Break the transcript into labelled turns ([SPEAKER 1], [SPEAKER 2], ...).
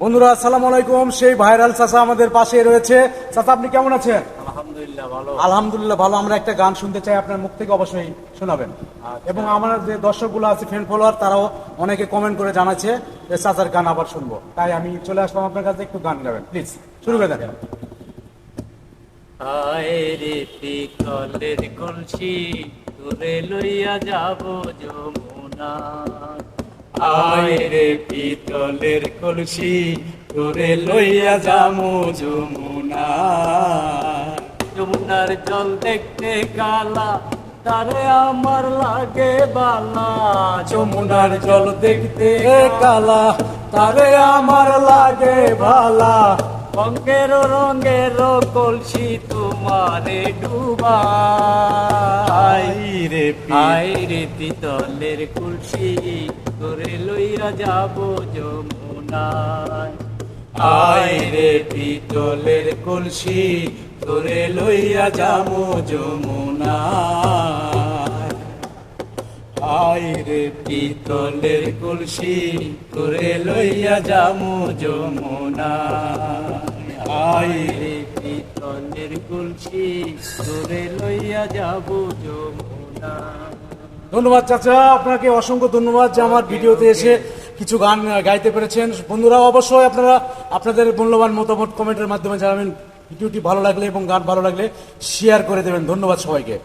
[SPEAKER 1] বন্ধুরা আসসালামু আলাইকুম। সেই ভাইরাল চাচা আমাদের পাশে রয়েছে। চাচা আপনি কেমন আছেন?
[SPEAKER 2] আলহামদুলিল্লাহ ভালো।
[SPEAKER 1] আলহামদুলিল্লাহ ভালো। আমরা একটা গান শুনতে চাই আপনার মুখ থেকে অবশ্যই শোনাবেন।
[SPEAKER 2] আচ্ছা।
[SPEAKER 1] এবং আমার যে দর্শকগুলো আছে ফ্রেন্ড ফলোয়ার তারাও অনেকে কমেন্ট করে জানাচ্ছে যে চাচার গান আবার শুনব। তাই আমি চলে আসলাম আপনার কাছে একটু গান গাবেন প্লিজ শুরু করে দেন।
[SPEAKER 2] আয় রে পিতলের কলসি তোরে লইয়া যাব যমুনা। আয় রে পিতলের কলসি তোরে লইয়া যামু যমুনা। যমুনার জল দেখতে কালা, তারে আমার লাগে বালা। যমুনার জল দেখতে কালা, তারে আমার লাগে ভালা রঙের রঙের কলসি তোমারে ডুবাই রে আই রে পিতলের কলসি, তোরে লইয়া যাব যমুনায়। আই রে পিতলের কলসি, তোরে লইয়া যাব যমুনায়। আই রে পিতলের কলসি করে লইয়া যামু যমুনা আই রে পিতলের কলসি করে লইয়া যাব যমুনা
[SPEAKER 1] ধন্যবাদ চাচা, আপনাকে অসংখ্য ধন্যবাদ যে আমার ভিডিওতে এসে কিছু গান গাইতে পেরেছেন। বন্ধুরা অবশ্যই আপনারা আপনাদের মূল্যবান মতামত কমেন্টের মাধ্যমে জানাবেন। ভিডিওটি ভালো লাগলে এবং গান ভালো লাগলে শেয়ার করে দেবেন। ধন্যবাদ সবাইকে।